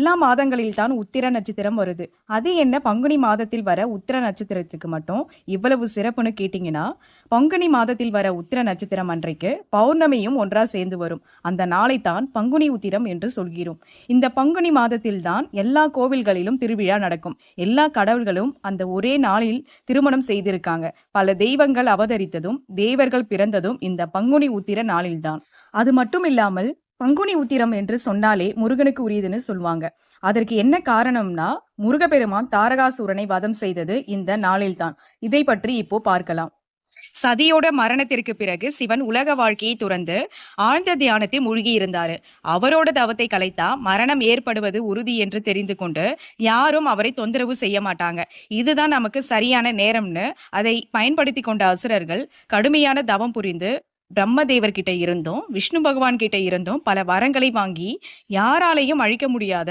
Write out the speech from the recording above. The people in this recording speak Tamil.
எல்லா மாதங்களில் தான் உத்திர நட்சத்திரம் வருது. அது என்ன? பங்குனி மாதத்தில் வர உத்திர நட்சத்திரத்துக்கு மட்டும் இவ்வளவு சிறப்புன்னு கேட்டிங்கன்னா பங்குனி மாதத்தில் வர உத்திர நட்சத்திரம் அன்றைக்கு பௌர்ணமியும் ஒன்றா சேர்ந்து வரும். அந்த நாளைத்தான் பங்குனி உத்திரம் என்று சொல்கிறோம். இந்த பங்குனி மாதத்தில் தான் எல்லா கோவில்களிலும் திருவிழா நடக்கும். எல்லா கடவுள்களும் அந்த ஒரே நாளில் திருமணம் செய்திருக்காங்க. பல தெய்வங்கள் அவதரித்ததும் தேவர்கள் பிறந்ததும் இந்த பங்குனி உத்திர நாளில்தான். அது மட்டும் இல்லாமல் பங்குனி உத்திரம் என்று சொன்னாலே முருகனுக்கு உரியதுன்னு சொல்லுவாங்க. அதற்கு என்ன காரணம்னா முருகப்பெருமான் தாரகாசூரனை வதம் செய்தது இந்த நாளில்தான். இதை பற்றி இப்போ பார்க்கலாம். சதியோட மரணத்திற்கு பிறகு சிவன் உலக வாழ்க்கையை துறந்து ஆழ்ந்த தியானத்தில் மூழ்கி இருந்தாரு அவரோட தவத்தை கலைத்தா மரணம் ஏற்படுவது உறுதி என்று தெரிந்து கொண்டு யாரும் அவரை தொந்தரவு செய்ய மாட்டாங்க. இதுதான் நமக்கு சரியான நேரம்னு அதை பயன்படுத்தி கொண்ட அசுரர்கள் கடுமையான தவம் புரிந்து பிரம்மதேவர் கிட்ட இருந்தும் விஷ்ணு பகவான் கிட்ட இருந்தும் பல வரங்களை வாங்கி யாராலையும் அழிக்க முடியாத